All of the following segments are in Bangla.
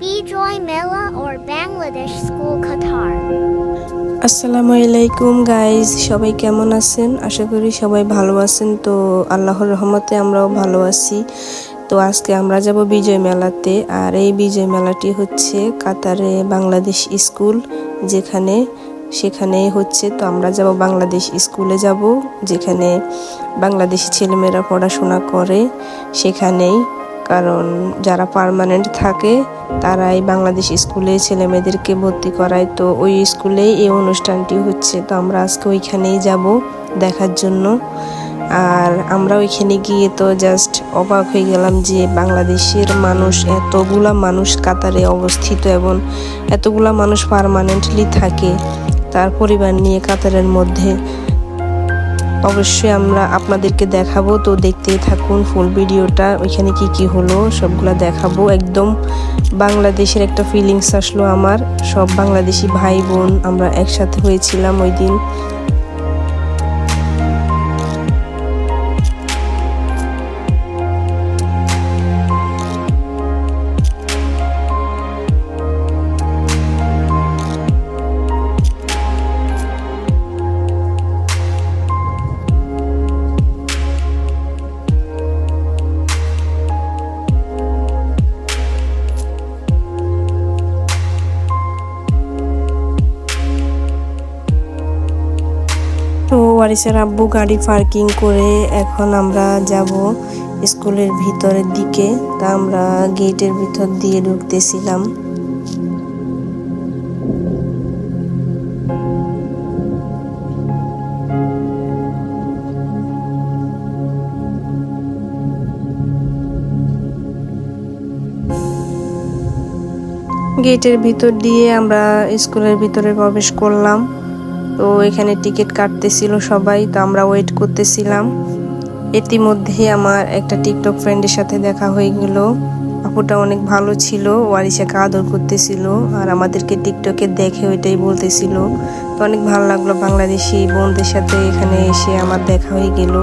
Bijoy, Mela, or Bangladesh School, Qatar. আসসালামু আলাইকুম গাইজ সবাই কেমন আছেন? আশা করি সবাই ভালো আছেন। তো আল্লাহর রহমতে আমরাও ভালো আছি। তো আজকে আমরা যাব বিজয় মেলাতে। আর এই বিজয় মেলাটি হচ্ছে কাতারে বাংলাদেশ স্কুল, যেখানে, সেখানে হচ্ছে, তো আমরা যাব বাংলাদেশ স্কুলে যাব, যেখানে বাংলাদেশি ছেলেমেয়েরা পড়াশোনা করে। সেখানেই কারণ যারা পার্মানেন্ট থাকে, তারাই বাংলাদেশ স্কুলে ছেলে মেয়েদেরকে ভর্তি করায়। তো ওই স্কুলেই এই অনুষ্ঠানটি হচ্ছে। তো আমরা আজকে ওইখানেই যাব দেখার জন্য। আর আমরা ওইখানে গিয়ে তো জাস্ট অবাক হয়ে গেলাম যে বাংলাদেশের মানুষ, এতগুলা মানুষ কাতারে অবস্থিত এবং এতগুলা মানুষ পার্মানেন্টলি থাকে। তার পরিবার নিয়ে কাতারের মধ্যে। অবশ্যই আমরা আপনাদেরকে দেখাবো। তো দেখতেই থাকুন ফুল ভিডিওটা, ওইখানে কি কি হলো, সবগুলো দেখাবো। একদম বাংলাদেশের একটা ফিলিংস আসলো আমার। সব বাংলাদেশি ভাই বোন আমরা একসাথে হয়েছিলাম ওই দিন। তো ওয়ারিসের আব্বু গাড়ি পার্কিং করে এখন আমরা যাব স্কুলের ভিতরের দিকে। তা আমরা গেটের ভিতর দিয়ে ঢুকতেছিলাম। গেটের ভিতর দিয়ে আমরা স্কুলের ভিতরে প্রবেশ করলাম। তো এখানে টিকিট কাটতেছিল সবাই, তো আমরা ওয়েট করতেছিলাম। ইতিমধ্যে আমার একটা টিকটক ফ্রেন্ডের সাথে দেখা হয়ে গেল। আপুটা অনেক ভালো ছিল ওয়ারিশাকে আদর করতেছিল, আর আমাদেরকে টিকটকে দেখে ওইটাই বলতেছিল। তো অনেক ভালো লাগল বাংলাদেশি বোনদের সাথে এখানে এসে আমার দেখা হয়ে গেল।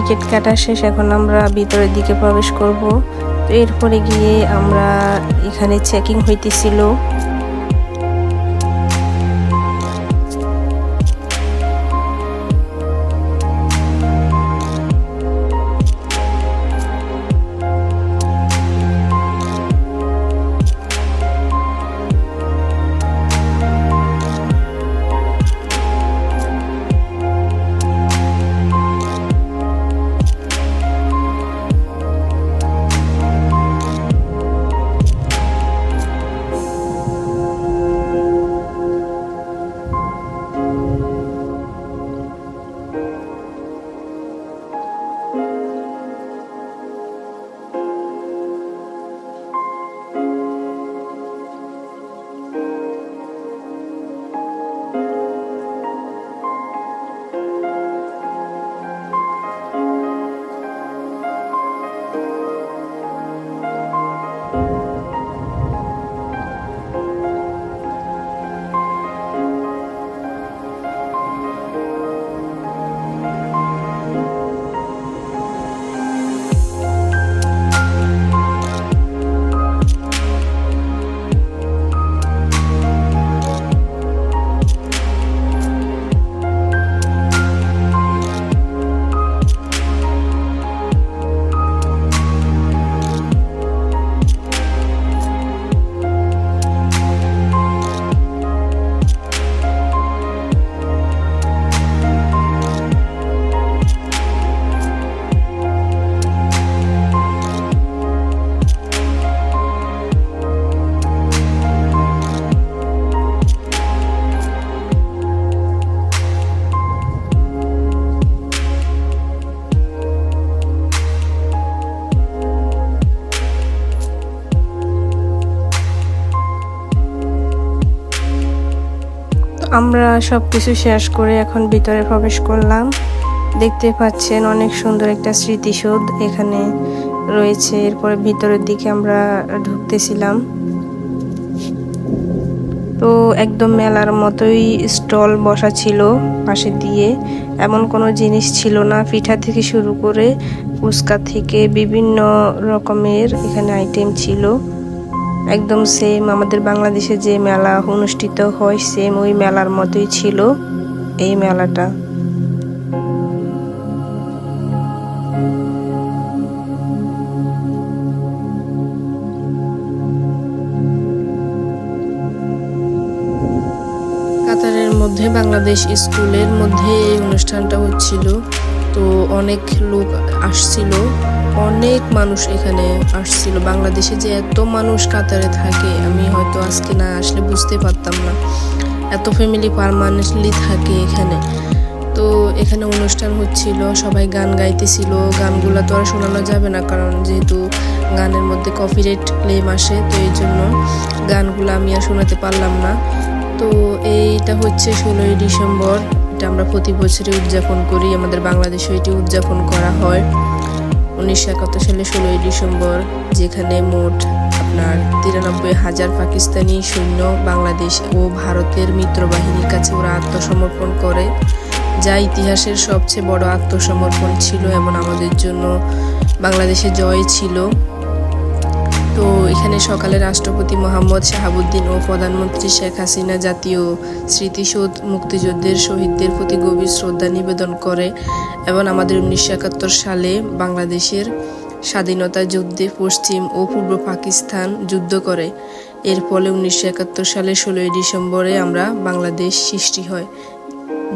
টিকিট কাটা শেষ, এখন আমরা ভিতরের দিকে প্রবেশ করব। তো এরপরে গিয়ে আমরা এখানে চেকিং হইতেছিল। আমরা সব কিছু শেষ করে এখন ভিতরে প্রবেশ করলাম। দেখতে পাচ্ছেন অনেক সুন্দর একটা স্মৃতিসৌধ এখানে রয়েছে। এরপরে ভিতরের দিকে আমরা ঢুকতেছিলাম। তো একদম মেলার মতোই স্টল বসা ছিল পাশে দিয়ে। এমন কোনো জিনিস ছিল না। পিঠা থেকে শুরু করে ফুচকা থেকে বিভিন্ন রকমের এখানে আইটেম ছিল। একদম সেম আমাদের বাংলাদেশে যে মেলা অনুষ্ঠিত হয় সেম ওই মেলার মতোই ছিল এই মেলাটা। কাতারের মধ্যে, বাংলাদেশ স্কুলের মধ্যে এই অনুষ্ঠানটা হচ্ছিল। তো অনেক লোক আসছিল, অনেক মানুষ এখানে আসছিল। বাংলাদেশে যে এত মানুষ কাতারে থাকে, আমি হয়তো আজকে না আসলে বুঝতে পারতাম না। এত ফ্যামিলি পারমানেন্টলি থাকে এখানে। তো এখানে অনুষ্ঠান হচ্ছিল, সবাই গান গাইতেছিল। গানগুলো তো আর শোনানো যাবে না, কারণ যেহেতু গানের মধ্যে কপিরাইট ক্লেম আসে, তো এই জন্য গানগুলো আমি আর শোনাতে পারলাম না। তো এইটা হচ্ছে ষোলোই ডিসেম্বর। এটা আমরা প্রতি বছরই উদযাপন করি। আমাদের বাংলাদেশে এটি উদযাপন করা হয়। উনিশশো একাত্তর সালে ষোলোই ডিসেম্বর, যেখানে মোট আপনার তিরানব্বই হাজার পাকিস্তানি সৈন্য বাংলাদেশ ও ভারতের মিত্রবাহিনীর কাছে ওরা আত্মসমর্পণ করে। যা ইতিহাসের সবচেয়ে বড় আত্মসমর্পণ ছিল এবং আমাদের জন্য বাংলাদেশে জয় ছিল। তো এখানে সকালে রাষ্ট্রপতি মোহাম্মদ শাহাবুদ্দিন ও প্রধানমন্ত্রী শেখ হাসিনা জাতীয় স্মৃতিসৌধ মুক্তিযুদ্ধের শহীদদের প্রতি গভীর শ্রদ্ধা নিবেদন করে এবং আমাদের উনিশশো একাত্তর সালে বাংলাদেশের স্বাধীনতা যুদ্ধে পশ্চিম ও পূর্ব পাকিস্তান যুদ্ধ করে। এর ফলে উনিশশো একাত্তর সালে ষোলোই ডিসেম্বরে আমরা বাংলাদেশ সৃষ্টি হয়,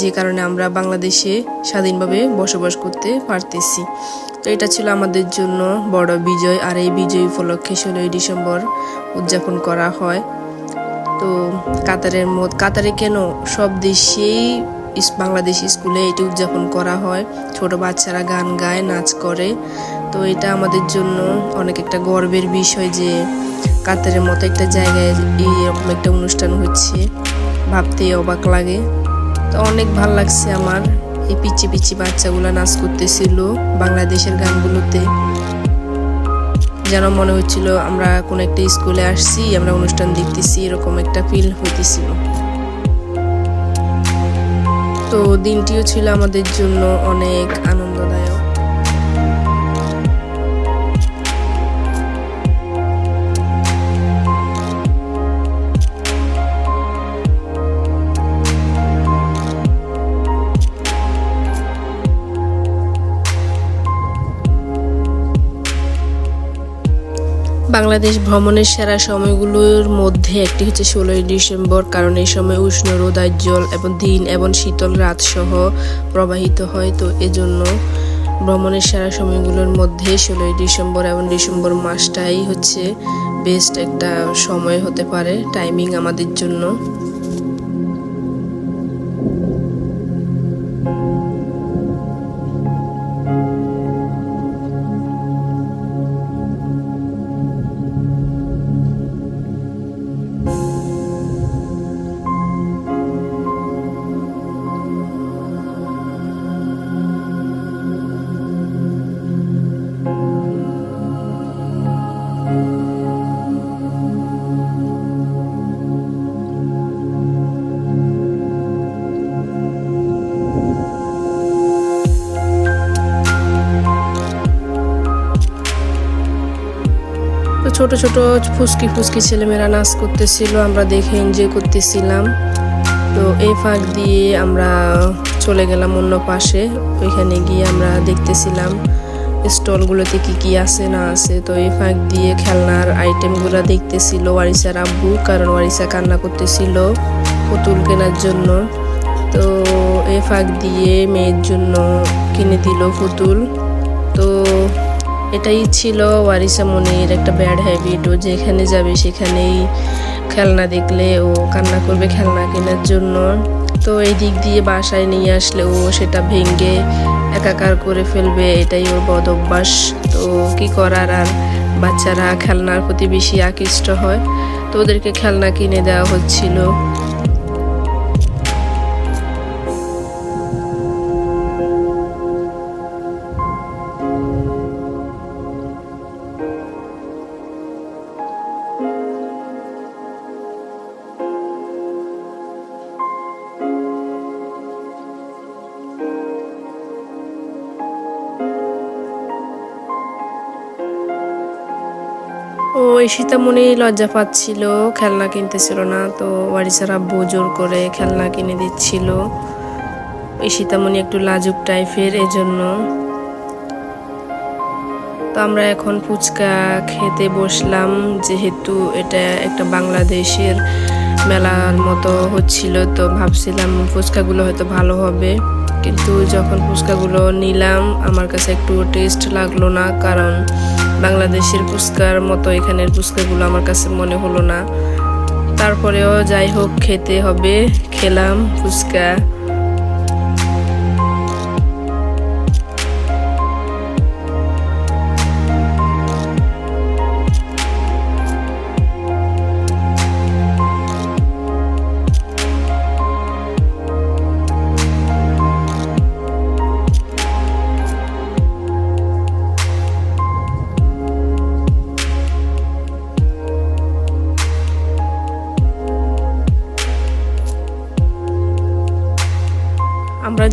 যে কারণে আমরা বাংলাদেশে স্বাধীনভাবে বসবাস করতে পারতেছি। তো এটা ছিল আমাদের জন্য বড় বিজয়, আর এই বিজয় উপলক্ষে ষোলোই ডিসেম্বর উদযাপন করা হয়। তো কাতারের মত কাতারে কেন সব দেশেই বাংলাদেশ স্কুলে এটি উদযাপন করা হয়। ছোট বাচ্চারা গান গায়, নাচ করে। তো এটা আমাদের জন্য অনেক একটা গর্বের বিষয় যে কাতারের মতো একটা জায়গায় এইরকম একটা অনুষ্ঠান হচ্ছে। ভাবতে অবাক লাগে। তো অনেক ভালো লাগছে আমার। এই পিচি পিচি বাচ্চাগুলো নাচ করতেছিল বাংলাদেশের গানগুলোতে। যেন মনে হচ্ছিল আমরা কোনো একটা স্কুলে আসছি, আমরা অনুষ্ঠান দেখতেছি, এরকম একটা ফিল হইতেছিল। তো দিনটিও ছিল আমাদের জন্য অনেক আনন্দদায়ক। বাংলাদেশ ভ্রমণের সেরা সময়গুলোর মধ্যে একটি হচ্ছে ষোলোই ডিসেম্বর, কারণ এই সময় উষ্ণ রোদাজ্জ্বল এবং দিন এবং শীতল রাত সহ প্রবাহিত হয়। তো এজন্য ভ্রমণের সেরা সময়গুলোর মধ্যে ষোলোই ডিসেম্বর এবং ডিসেম্বর মাসটাই হচ্ছে বেস্ট একটা সময় হতে পারে টাইমিং আমাদের জন্য। ছোট ছোট ফুসকি ফুসকি ছেলেমেয়েরা নাচ করতেছিল, আমরা দেখে এনজয় করতেছিলাম। তো এই ফাঁক দিয়ে আমরা চলে গেলাম অন্য পাশে, ওইখানে গিয়ে আমরা দেখতেছিলাম স্টলগুলোতে কি কি আছে, না আছে। তো এই ফাঁক দিয়ে খেলনার আইটেমগুলো দেখতেছিল ওয়ারিসার আব্বু, কারণ ওয়ারিসা কান্না করতেছিল পুতুল কেনার জন্য। তো এই ফাঁক দিয়ে মেয়ের জন্য কিনে দিল পুতুল। তো এটাই ছিল ওয়ারিসা মনির একটা ব্যাড হ্যাবিট ও যেখানে যাবে সেখানেই খেলনা দেখলে ও কান্না করবে খেলনা কেনার জন্য। তো এই দিক দিয়ে বাসায় নিয়ে আসলে ও সেটা ভেঙে একাকার করে ফেলবে, এটাই ওর বদ অভ্যাস। তো কি করার আর? বাচ্চারা খেলনার প্রতি বেশি আকৃষ্ট হয়। তো ওদেরকে খেলনা কিনে দেওয়া হচ্ছিল। সীতামণি লজ্জা পাচ্ছিল, খেলনা কিনতেছিল না, তো ওয়ারিসার আব্বু জোর করে খেলনা কিনে দিচ্ছিল। এই সীতামণি একটু লাজুক টাইপের এজন্য। তো আমরা এখন ফুচকা খেতে বসলাম, যেহেতু এটা একটা বাংলাদেশের মেলার মতো হচ্ছিল, তো ভাবছিলাম ফুচকাগুলো হয়তো ভালো হবে। কিন্তু যখন ফুচকাগুলো নিলাম, আমার কাছে একটু টেস্ট লাগল না, কারণ বাংলাদেশের ফুচকার মতো এখানের ফুচকাগুলো আমার কাছে মনে হলো না। তারপরেও যাই হোক, খেতে হবে। খেলাম ফুচকা।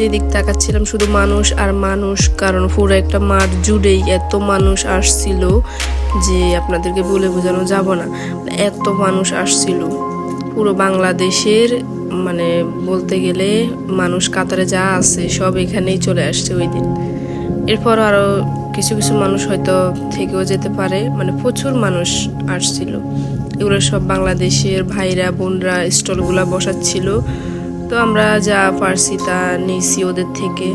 আমরা যে দিক তাকাচ্ছিলাম, শুধু মানুষ আর মানুষ, কারণ পুরো একটা মাঠ জুড়েই এত মানুষ আসছিল যে আপনাদেরকে বলে বোঝানো যাব না। এত মানুষ আসছিল। পুরো বাংলাদেশের মানে বলতে গেলে মানুষ কাতারে যা আছে সব এখানেই চলে আসছে ওই দিন। এরপর আরও কিছু কিছু মানুষ হয়তো থেকেও যেতে পারে মানে প্রচুর মানুষ আসছিল। এগুলো সব বাংলাদেশের ভাইরা, বোনরা, স্টলগুলা বসাচ্ছিল। তো আমরা যা পারছি তা নিয়েছি ওদের থেকে।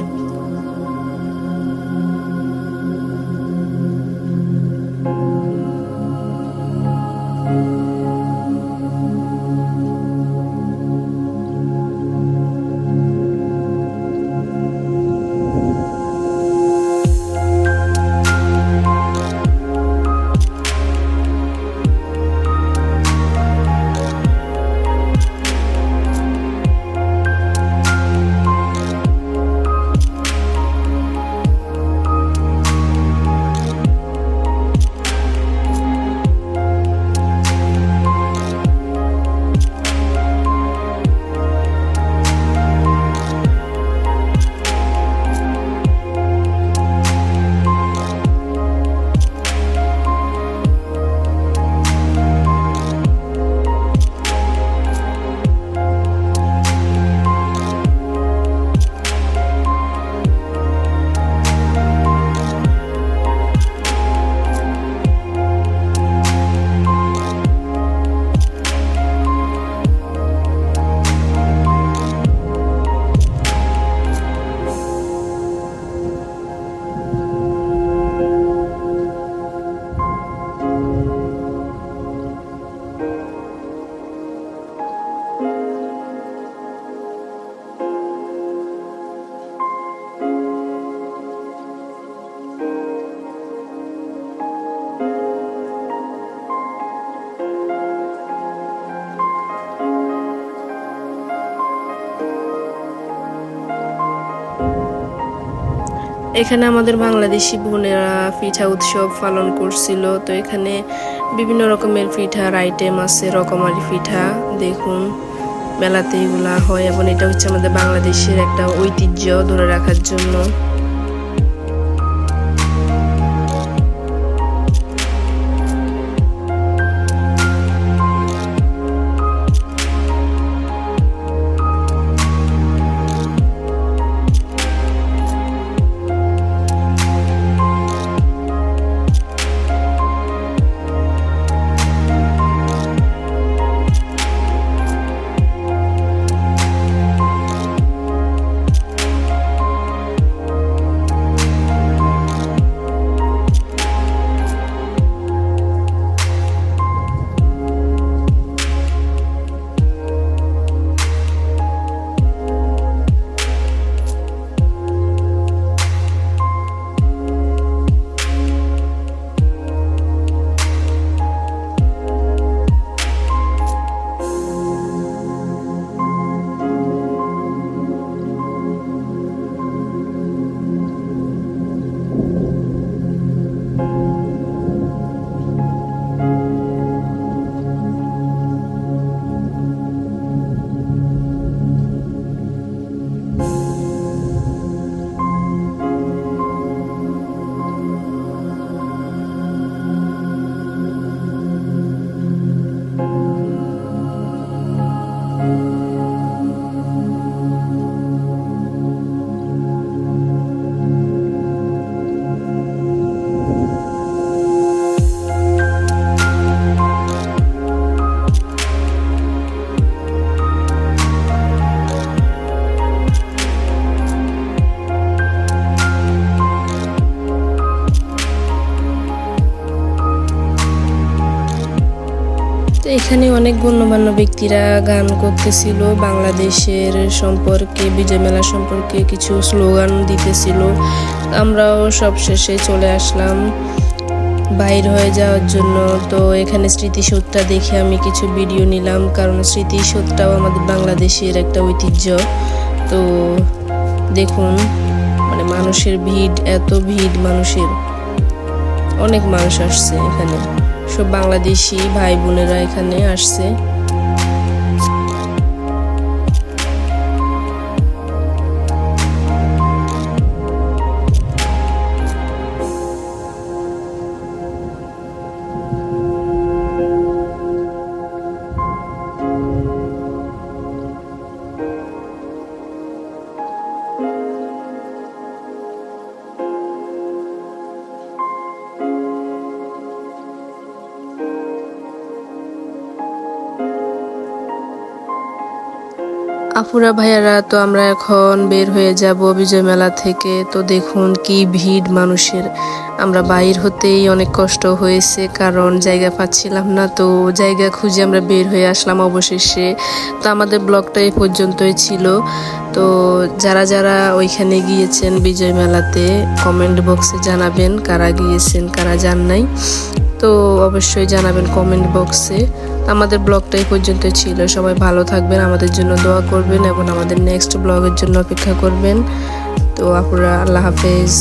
এখানে আমাদের বাংলাদেশি বোনেরা পিঠা উৎসব পালন করছিল। তো এখানে বিভিন্ন রকমের পিঠার আইটেম আছে, রকমারি পিঠা, দেখুন, মেলাতে এগুলা হয় এবং এটা হচ্ছে আমাদের বাংলাদেশের একটা ঐতিহ্য ধরে রাখার জন্য। এখানে অনেক গণ্যমান্য ব্যক্তিরা গান করতেছিল। বাংলাদেশের সম্পর্কে, বিজয় মেলা সম্পর্কে কিছু স্লোগান দিতেছিল। আমরাও সব শেষে চলে আসলাম বাইর হয়ে যাওয়ার জন্য। তো এখানে স্মৃতিসৌধটা দেখে আমি কিছু ভিডিও নিলাম, কারণ স্মৃতিসৌধটাও আমাদের বাংলাদেশের একটা ঐতিহ্য। তো দেখুন মানে মানুষের ভিড়, এত ভিড়, মানুষের অনেক মানুষ আসছে এখানে। সব বাংলাদেশি ভাই বোনেরা এখানে আসছে। আপুরা ভাইয়ারা, তো আমরা এখন বের হয়ে যাব বিজয় মেলা থেকে। তো দেখুন কি ভিড় মানুষের। আমরা বাইর হতেই অনেক কষ্ট হয়েছে, কারণ জায়গা পাচ্ছিলাম না। তো জায়গা খুঁজে আমরা বের হয়ে আসলাম অবশেষে। তো আমাদের ব্লগটা এই পর্যন্তই ছিল। তো যারা যারা ওইখানে গিয়েছেন বিজয় মেলাতে কমেন্ট বক্সে জানাবেন কারা গিয়েছেন, কারা যান নাই। তো অবশ্যই জানাবেন কমেন্ট বক্সে আমাদের ব্লগটা এই পর্যন্ত ছিল। সবাই ভালো থাকবেন, আমাদের জন্য দোয়া করবেন এবং আমাদের নেক্সট ব্লগের জন্য অপেক্ষা করবেন। তো আপনারা আল্লাহ হাফেজ।